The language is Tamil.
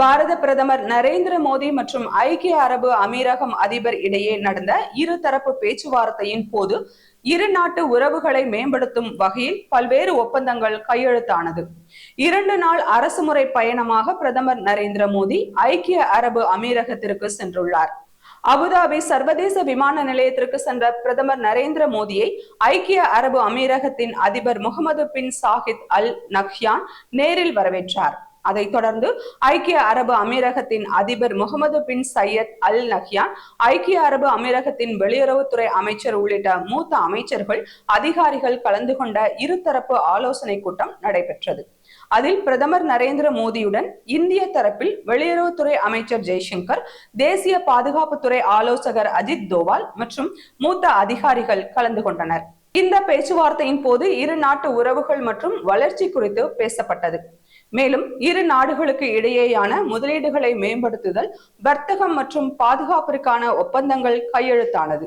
பாரத பிரதமர் நரேந்திர மோடி மற்றும் ஐக்கிய அரபு அமீரகம் அதிபர் இடையே நடந்த இருதரப்பு பேச்சுவார்த்தையின் போது இரு நாட்டு உறவுகளை மேம்படுத்தும் வகையில் பல்வேறு ஒப்பந்தங்கள் கையெழுத்தானது. இரண்டு நாள் அரசுமுறை பயணமாக பிரதமர் நரேந்திர மோடி ஐக்கிய அரபு அமீரகத்திற்கு சென்றுள்ளார். அபுதாபி சர்வதேச விமான நிலையத்திற்கு சென்ற பிரதமர் நரேந்திர மோடியை ஐக்கிய அரபு அமீரகத்தின் அதிபர் முகமது பின் சாஹித் அல் நக்யான் நேரில் வரவேற்றார். அதைத் தொடர்ந்து ஐக்கிய அரபு அமீரகத்தின் அதிபர் Mohammed bin Zayed Al Nahyan ஐக்கிய அரபு அமீரகத்தின் வெளியுறவுத்துறை அமைச்சர் உள்ளிட்ட மூத்த அமைச்சர்கள் அதிகாரிகள் கலந்து கொண்ட இருதரப்பு ஆலோசனை கூட்டம் நடைபெற்றது. அதில் பிரதமர் நரேந்திர மோடியுடன் இந்திய தரப்பில் வெளியுறவுத்துறை அமைச்சர் ஜெய்சங்கர் தேசிய பாதுகாப்புத்துறை ஆலோசகர் அஜித் தோவால் மற்றும் மூத்த அதிகாரிகள் கலந்து கொண்டனர். இந்த பேச்சுவார்த்தையின் போது இரு நாட்டு உறவுகள் மற்றும் வளர்ச்சி குறித்து பேசப்பட்டது. மேலும் இரு நாடுகளுக்கு இடையேயான முதலீடுகளை மேம்படுத்துதல் வர்த்தகம் மற்றும் பாதுகாப்பிற்கான ஒப்பந்தங்கள் கையெழுத்தானது.